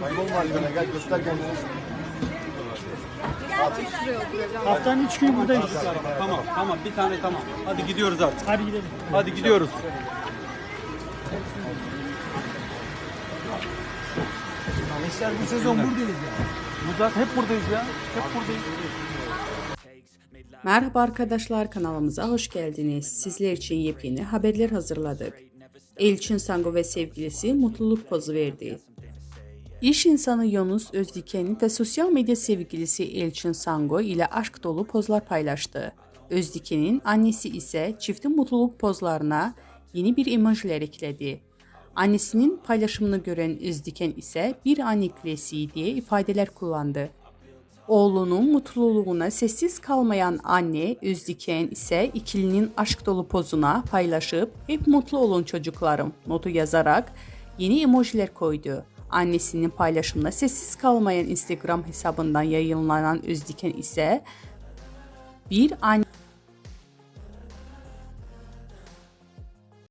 Maymun var böyle gel göster kendini. Haftanın üç günü buradayız. Tamam tamam bir tane tamam. Hadi gidiyoruz artık. Hadi gidelim. Hadi gidiyoruz. Gençler bu sezon buradayız ya. Burada hep buradayız ya. Hep buradayız. Merhaba arkadaşlar kanalımıza hoş geldiniz. Sizler için yepyeni haberler hazırladık. Elçin Sango ve sevgilisi mutluluk pozu verdi. İş insanı Yunus Özdiken ve sosyal medya sevgilisi Elçin Sango ile aşk dolu pozlar paylaştı. Özdiken'in annesi ise çiftin mutluluk pozlarına yeni bir emojiler ekledi. Annesinin paylaşımını gören Özdiken ise bir klasiği diye ifadeler kullandı. Oğlunun mutluluğuna sessiz kalmayan anne Özdiken ise ikilinin aşk dolu pozuna paylaşıp hep mutlu olun çocuklarım notu yazarak yeni emojiler koydu. Annesinin paylaşımına sessiz kalmayan Instagram hesabından yayınlanan Özdiken ise bir anne